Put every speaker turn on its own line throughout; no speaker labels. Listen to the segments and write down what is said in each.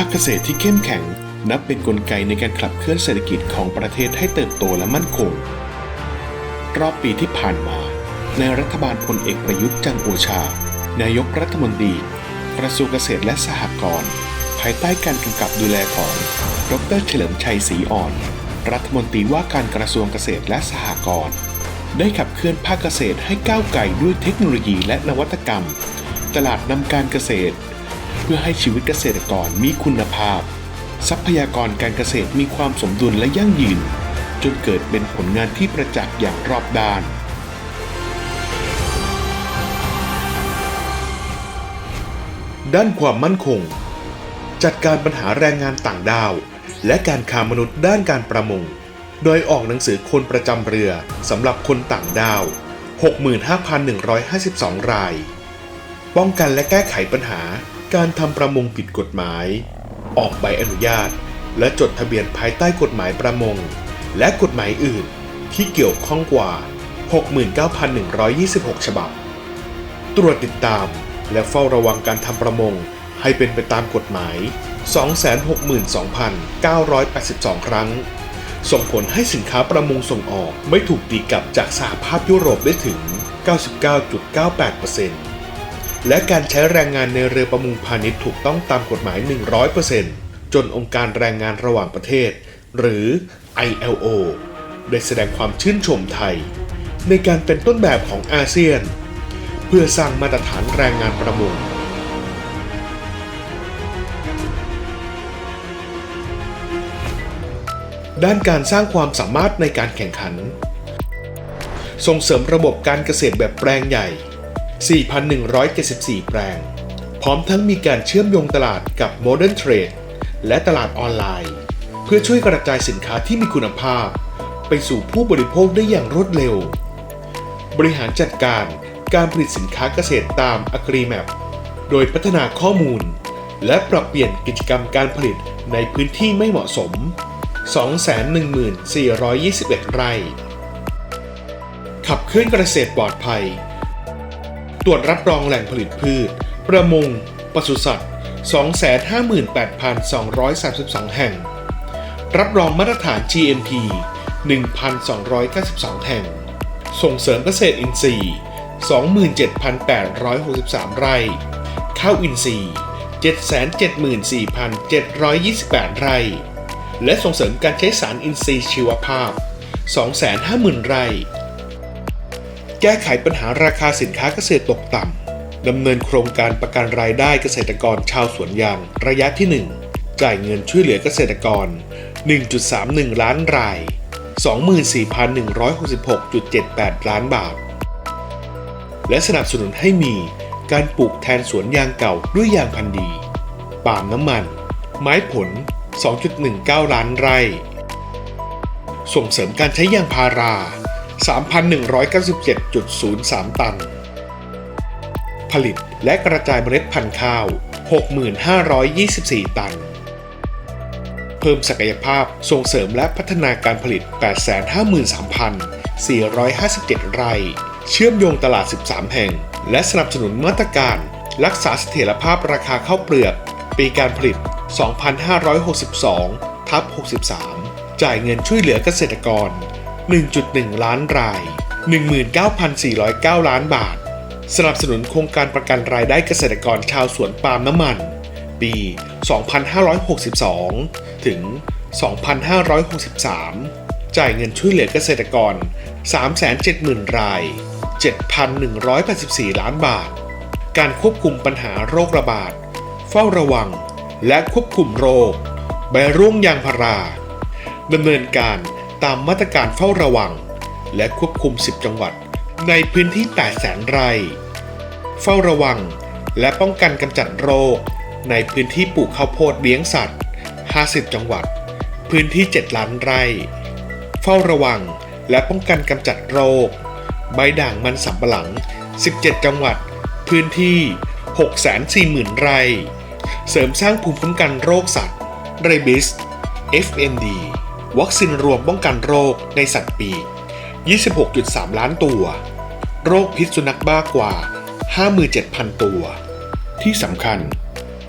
าคเกษตรที่เข้มแข็ง นับเป็นนกลไกในการขับเคลื่อนเศรษฐกิจของประเทศให้เติบโตและมั่นคง รอบปีที่ผ่านมา ในรัฐบาลพลเอกประยุทธ์จันโอชา นายกรัฐมนตรีกระทรวงเกษตรและสหกรณ์ภายใต้การกำกับดูแลของ ดรเฉลิมชัยศรีอ่อน รัฐมนตรีว่าการกระทรวงเกษตรและสหกรณ์ได้ขับเคลื่อนภาคเกษตรให้ก้าวไกลด้วยเทคโนโลยีและนวัตกรรม ตลาดนำการเกษตร พื่อให้ชีวิตเกษตรกรมีคุณภาพ ทรัพยากรการเกษตรมีความสมดุลและยั่งยืน จนเกิดเป็นผลงานที่ประจักษ์อย่างรอบด้านด้านความมั่นคง จัดการปัญหาแรงงานต่างด้าว และการค้ามนุษย์ด้านการประมง โดยออกหนังสือคนประจำเรือสำหรับคนต่างด้าว 65,152 ราย ป้องกันและแก้ไขปัญหา การทำประมงผิดกฎหมาย ออกใบอนุญาต และจดทะเบียนภายใต้กฎหมายประมง และกฎหมายอื่นที่เกี่ยวข้องกว่า 69,126 ฉบับ ตรวจติดตามและเฝ้าระวังการทำประมงให้เป็นไปตามกฎหมาย 262,982 ครั้ง ส่งผลให้สินค้าประมงส่งออกไม่ถูกตีกลับจากสหภาพยุโรปได้ถึง 99.98% และการใช้แรงงานในเรือประมงพาณิชย์ถูกต้องตามกฎหมาย 100%จนองค์การแรงงานระหว่างประเทศ หรือ ILO ได้แสดงความชื่นชมไทย ในการเป็นต้นแบบของอาเซียน เพื่อสร้างมาตรฐานแรงงานประมงด้านการสร้างความสามารถในการแข่งขัน ส่งเสริมระบบการเกษตรแบบแปลงใหญ่ 4,174 แปลง พร้อมทั้งมีการเชื่อมโยงตลาดกับ Modern Trade และตลาดออนไลน์ เพื่อช่วยกระจายสินค้าที่มีคุณภาพ ไปสู่ผู้บริโภคได้อย่างรวดเร็ว บริหารจัดการการผลิตสินค้าเกษตรตาม AgriMap โดยพัฒนาข้อมูล และปรับเปลี่ยนกิจกรรมการผลิตในพื้นที่ไม่เหมาะสม 214,21 ไร่ ขับเคลื่อนเกษตรปลอดภัย รวจรับรองแหล่งผลิตพืช ประมง ปศุสัตว์ 258,232 แห่ง รับรองมาตรฐาน GMP 1,292 แห่ง ส่งเสริมเกษตรอินทรีย์ 27,863 ไร่ ข้าวอินทรีย์ 774,728 ไร่ และส่งเสริมการใช้สารอินทรีย์ชีวภาพ 250,000 ไร่ แก้ไขปัญหาราคาสินค้าเกษตรตกต่ำ ดำเนินโครงการประกันรายได้เกษตรกรชาวสวนยาง ระยะที่ 1 จ่ายเงินช่วยเหลือเกษตรกร 1.31 ล้านราย 24,166.78 ล้านบาท และสนับสนุนให้มีการปลูกแทนสวนยางเก่าด้วยยางพันธุ์ดี ปาล์มน้ำมัน ไม้ผล 2.19 ล้านไร่ ส่งเสริมการใช้ยางพารา 3,197.03 ตัน ผลิตและกระจายเมล็ดพันธุ์ข้าว 6,524 ตัน เพิ่มศักยภาพส่งเสริมและพัฒนาการผลิต 853,457 ไร่ เชื่อมโยงตลาด 13 แห่ง และสนับสนุนมาตรการ รักษาเสถียรภาพราคาข้าวเปลือก ปีการผลิต 2562ทับ63 จ่ายเงินช่วยเหลือเกษตรกร 1.1 ล้านราย 19,409 ล้านบาท สนับสนุนโครงการประกันรายได้เกษตรกรชาวสวนปาล์มน้ำมัน ปี 2562 ถึง 2563 จ่ายเงินช่วยเหลือเกษตรกร 370,000 ราย 7,184 ล้านบาท การควบคุมปัญหาโรคระบาด เฝ้าระวัง และควบคุมโรค ใบร่วงยางพาราดำเนินการ ตามมาตรการเฝ้าระวัง และควบคุม 10 จังหวัด ในพื้นที่ 800,000 ไร่ เฝ้าระวัง และป้องกันกำจัดโรค ในพื้นที่ปลูกข้าวโพดเลี้ยงสัตว์ 50 จังหวัด พื้นที่ 7 ล้านไร่ เฝ้าระวังและป้องกันกำจัดโรค ใบด่างมันสำปะหลัง 17 จังหวัด พื้นที่ 640,000 ไร่ เสริมสร้างภูมิคุ้มกันโรคสัตว์เรบิส FMD วัคซีนรวมป้องกันโรคในสัตว์ปีก 26.3 ล้านตัว โรคพิษสุนัขบ้ากว่า 57,000 ตัว ที่สำคัญ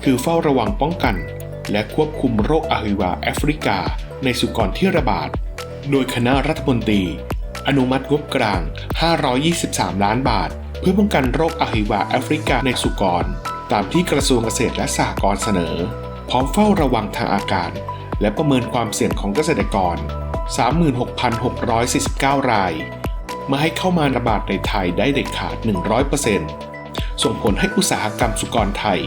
คือเฝ้าระวังป้องกัน และควบคุมโรคอาฮิวาแอฟริกา ในสุกรที่ระบาด โดยคณะรัฐมนตรี อนุมัติงบกลาง 523 ล้านบาท เพื่อป้องกันโรคอาฮิวาแอฟริกาในสุกร ตามที่กระทรวงเกษตรและสหกรณ์เสนอ พร้อมเฝ้าระวังทางอากาศ และประเมินความเสี่ยงของเกษตรกร 36,649 ราย มาให้เข้ามาระบาดในไทยได้เด็ดขาด 100%ส่งผลให้อุตสาหกรรมสุกรไทย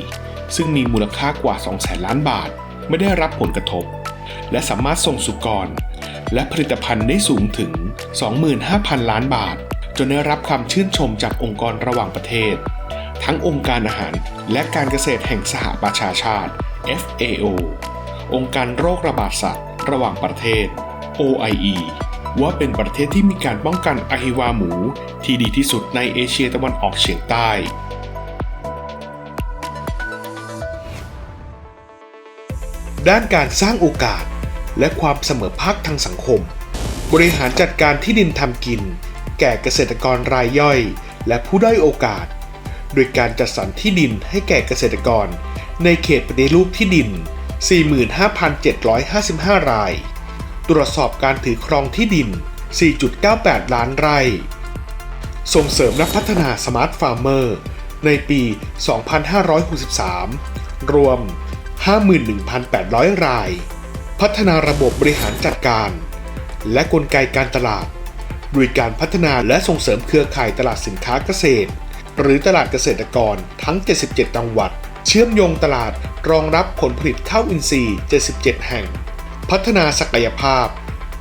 ซึ่งมีมูลค่ากว่า 200,000 ล้านบาท ไม่ได้รับผลกระทบ และสามารถส่งสุกร และผลิตภัณฑ์ได้สูงถึง 25,000 ล้านบาท จนได้รับความชื่นชมจากองค์กรระหว่างประเทศ ทั้งองค์การอาหารและการเกษตรแห่งสหประชาชาติ FAO องค์การโรคระบาดสัตว์ ระหว่างประเทศ OIE ว่าเป็นประเทศที่มีการป้องกันอะฮิวาหมูที่ดีที่สุดในเอเชียตะวันออกเฉียงใต้ ด้านการสร้างโอกาสและความเสมอภาคทางสังคม บริหารจัดการที่ดินทำกิน แก่เกษตรกรรายย่อย และผู้ด้อยโอกาส โดยการจัดสรรที่ดินให้แก่เกษตรกร ในเขตปฏิรูปที่ดิน 45,755 ราย ตรวจสอบการถือครองที่ดิน 4.98 ล้านไร่ ส่งเสริมและพัฒนาสมาร์ทฟาร์มเมอร์ ในปี 2563 รวม 51,800 ราย พัฒนาระบบบริหารจัดการ และกลไกการตลาด โดยการพัฒนาและส่งเสริมเครือข่ายตลาดสินค้าเกษตร หรือตลาดเกษตรกรทั้ง 77 จังหวัด เชื่อมโยงตลาดรองรับผลผลิตข้าวอินทรีย์ 77 แห่ง พัฒนาศักยภาพ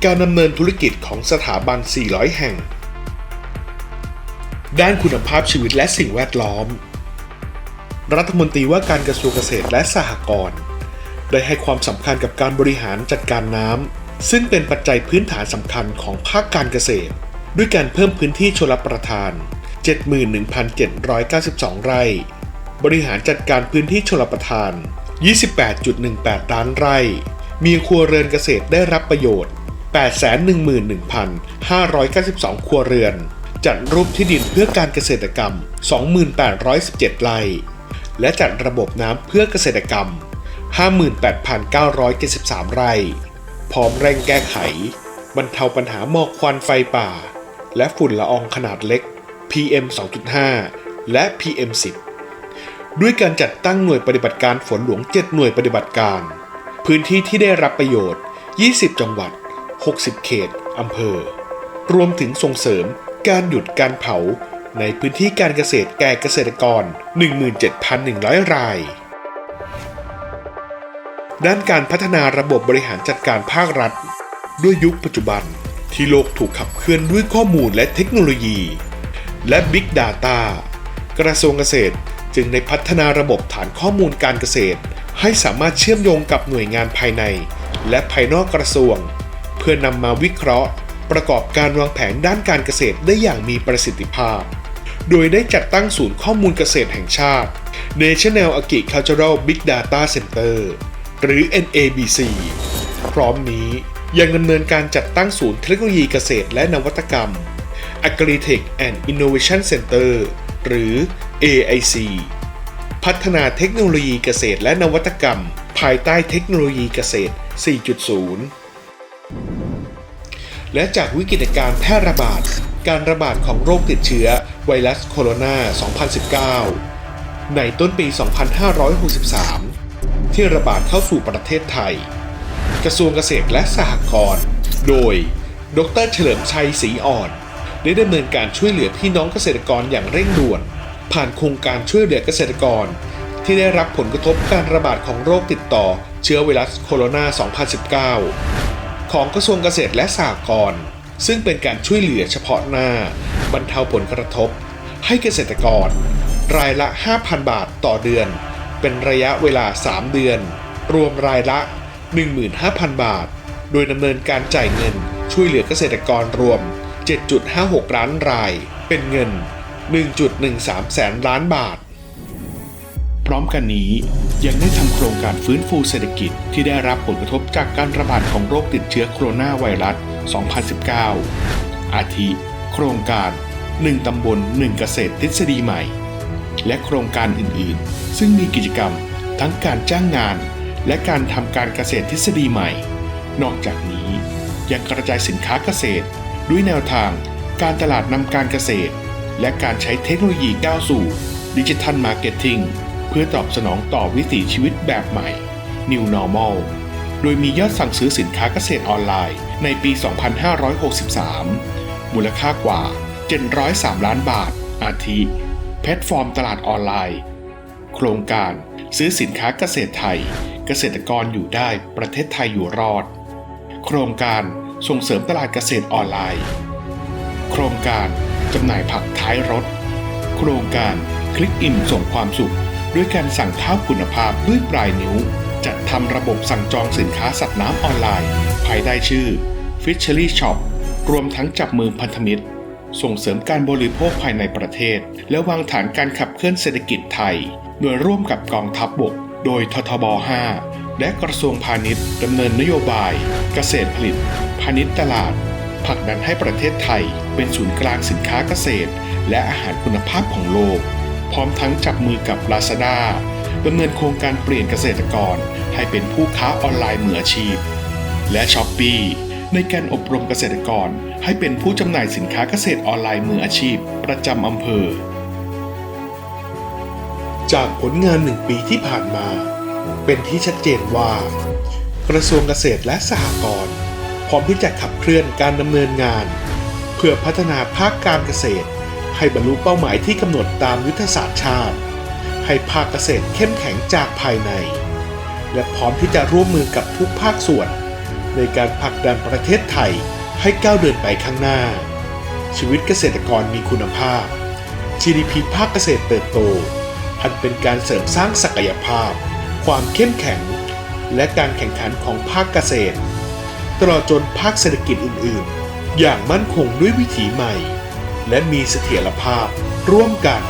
การดำเนินธุรกิจของสถาบัน 400 แห่ง ด้านคุณภาพชีวิตและสิ่งแวดล้อม รัฐมนตรีว่าการกระทรวงเกษตรและสหกรณ์ได้ให้ความสำคัญกับการบริหารจัดการน้ำซึ่งเป็นปัจจัยพื้นฐานสำคัญของภาคการเกษตร ด้วยการเพิ่มพื้นที่ชลประทาน 71,792 ไร่ บริหารจัดการพื้นที่ชลประทาน 28.18 ล้านไร่ มีครัวเรือนเกษตรได้รับประโยชน์ 811,592 ครัวเรือน จัดรูปที่ดินเพื่อการเกษตรกรรม 2817 ไร่ และจัดระบบน้ำเพื่อเกษตรกรรม 58,973 ไร่ พร้อมเร่งแก้ไข บรรเทาปัญหาหมอกควันไฟป่า และฝุ่นละอองขนาดเล็ก PM 2.5 และ PM 10 ด้วยการจัดตั้งหน่วยปฏิบัติการฝนหลวง 7 หน่วยปฏิบัติการ พื้นที่ที่ได้รับประโยชน์ 20 จังหวัด 60 เขต อำเภอ รวมถึงส่งเสริมการหยุดการเผาในพื้นที่การเกษตรแก่เกษตรกร 17,100 ราย ด้านการพัฒนาระบบบริหารจัดการภาครัฐ ด้วยยุคปัจจุบันที่โลกถูกขับเคลื่อนด้วยข้อมูลและเทคโนโลยี และ Big Data กระทรวงเกษตร จึงได้พัฒนาระบบฐานข้อมูลการเกษตร ให้สามารถเชื่อมโยงกับหน่วยงานภายใน และภายนอกกระทรวง เพื่อนำมาวิเคราะห์ ประกอบการวางแผนด้านการเกษตรได้อย่างมีประสิทธิภาพ โดยได้จัดตั้งศูนย์ข้อมูลเกษตรแห่งชาติ National Agricultural Big Data Center หรือ NABC พร้อมนี้ยังดำเนินการจัดตั้งศูนย์เทคโนโลยีเกษตรและนวัตกรรม Agritech and Innovation Center หรือ AIC พัฒนาเทคโนโลยีเกษตรและนวัตกรรม ภายใต้เทคโนโลยีเกษตร 4.0 และจากวิกฤตการณ์แพร่ระบาด การระบาดของโรคติดเชื้อไวรัสโคโรนา 2019 ในต้นปี 2563 ที่ระบาดเข้าสู่ประเทศไทย กระทรวงเกษตรและสหกรณ์ โดย ดรเฉลิมชัยศรีอ่อน ได้ดำเนินการช่วยเหลือพี่น้องเกษตรกรอย่างเร่งด่วน ผ่านโครงการช่วยเหลือเกษตรกร ที่ได้รับผลกระทบการระบาดของโรคติดต่อเชื้อไวรัสโคโรนา 2019 ของกระทรวงเกษตรและสหกรณ์ซึ่งเป็นการช่วยเหลือเฉพาะหน้า บรรเทาผลกระทบ ให้เกษตรกร รายละ 5,000 บาทต่อเดือน เป็นระยะเวลา 3 เดือน รวมรายละ 15,000 บาท โดยดำเนินการจ่ายเงินช่วยเหลือเกษตรกรรวม 7.56 ล้านราย เป็นเงิน 1.13 แสนล้านบาท พร้อมกันนี้ยังได้ทำโครงการฟื้นฟูเศรษฐกิจที่ได้รับผลกระทบจากการระบาดของโรคติดเชื้อโคโรนาไวรัส 2019 อาทิ โครงการ 1 ตำบล 1 เกษตรทฤษฎีใหม่ และโครงการอื่นๆ ซึ่งมีกิจกรรมทั้งการจ้างงาน และการทำการเกษตรทฤษฎีใหม่ นอกจากนี้ยังกระจายสินค้าเกษตร ด้วยแนวทางการตลาดนำการเกษตร และการใช้เทคโนโลยีก้าวสู่ดิจิทัลมาร์เก็ตติ้งเพื่อตอบสนองต่อวิถีชีวิตแบบใหม่ New Normal โดยมียอดสั่งซื้อสินค้าเกษตรออนไลน์ในปี 2563 มูลค่ากว่า 703 ล้านบาท อาทิ แพลตฟอร์มตลาดออนไลน์ โครงการซื้อสินค้าเกษตรไทย เกษตรกรอยู่ได้ประเทศไทยอยู่รอด โครงการส่งเสริมตลาดเกษตรออนไลน์ โครงการ จำหน่ายผักท้ายรถ โครงการคลิกอินส่งความสุข ด้วยการสั่งข้าวคุณภาพด้วยปลายนิ้ว จัดทำระบบสั่งจองสินค้าสัตว์น้ำออนไลน์ ภายใต้ชื่อ Fishery Shop รวมทั้งจับมือพันธมิตร ส่งเสริมการบริโภคภายในประเทศ และวางฐานการขับเคลื่อนเศรษฐกิจไทย โดยร่วมกับกองทัพบบก โดยททบ 5 และกระทรวงพาณิชย์ดำเนินนโยบาย เกษตรผลิต พาณิชย์ตลาด ผลักดันให้ประเทศไทยเป็นศูนย์กลางสินค้าเกษตร และอาหารคุณภาพของโลก พร้อมทั้งจับมือกับ Lazada ดำเนินโครงการเปลี่ยนเกษตรกรให้เป็นผู้ค้าออนไลน์มืออาชีพ และ s h อ p e e ในการอบรมเกษตรกรให้เป็นผู้จำหน่ายสินค้าเกษตรออนไลน์มืออาชีพ ประจำอำเภอ จากผลงานหนึ่งปีที่ผ่านมา เป็นที่ชัดเจนว่า กระทรวงเกษตรและสหกรณ์ พร้อมที่จะขับเคลื่อนการดำเนินงาน เพื่อพัฒนาภาคการเกษตร ให้บรรลุเป้าหมายที่กำหนดตามยุทธศาสตร์ชาติ ให้ภาคเกษตรเข้มแข็งจากภายใน และพร้อมที่จะร่วมมือกับทุกภาคส่วน ในการผลักดันประเทศไทยให้ก้าวเดินไปข้างหน้า ชีวิตเกษตรกรมีคุณภาพ GDP ภาคเกษตรเติบโต อันเป็นการเสริมสร้างศักยภาพ ความเข้มแข็ง และการแข่งขันของภาคเกษตร ตลอดจนภาคเศรษฐกิจอื่น ๆ อย่างมั่นคงด้วยวิถีใหม่ และมีเสถียรภาพร่วมกัน